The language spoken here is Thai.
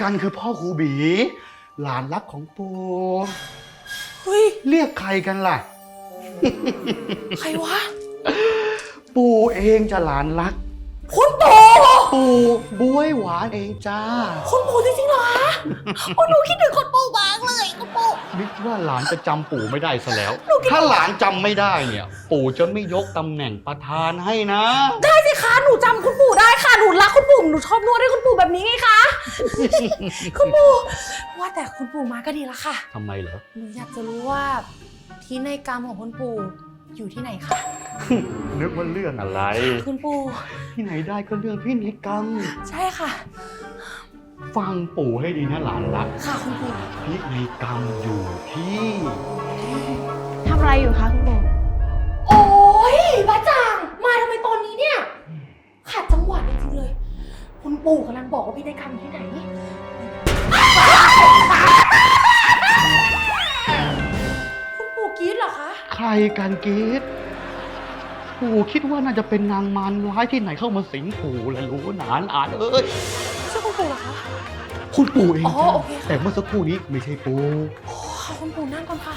กันคือพ่อครูบี หลานรักของปู่เฮ้ย เรียกใครกันล่ะ ใครวะ ปู่เองจะหลานรัก คุณปู่ปู่บวยหวานเองจ้า คุณปู่จริงๆเหรอคะโอ้หนูคิดถึงคุณปู่มากเลยคุณปู่ นึกว่าหลานจะจำปู่ไม่ได้ซะแล้ว ถ้าหลานจำไม่ได้เนี่ย ปู่จะไม่ยกตำแหน่งประธานให้นะ ได้สิคะ หนูจำคุณปู่ได้ค่ะ หนูรักคุณปู่ หนูชอบนวดให้คุณปู่แบบนี้ไงคะ คุณปู่ว่าแต่คุณปู่มาก็ดีแล้วค่ะทำไมเหรอ หนูอยากจะรู้ว่าที่ในกรรมของคุณปู่อยู่ที่ไหนคะนึกว่าเรื่องอะไร คุณปู่ที่ไหนได้ก็เรื่องพินัยกรรม ใช่ค่ะ ฟังปู่ให้ดีนะหลานรัก ค่ะคุณปู่พินัยกรรมอยู่ที่ ทำอะไรอยู่คะ ปู่กำลังบอกว่าพี่ได้กรรมอยู่ที่ไหน คุณปู่กรีดเหรอคะ ใครกันกรีดปู่คิดว่าน่าจะเป็นนางมารร้ายที่ไหนเข้ามาสิงปู่แหละรู้หนานอ่านเอ้ยไม่ใช่คุณปู่เหรอคะ คุณปู่เองอ๋อจ้ะโอเคค่ะ แต่เมื่อสักครู่นี้ไม่ใช่ปู่โอ้ค่ะคุณปู่นั่งก่อนค่ะ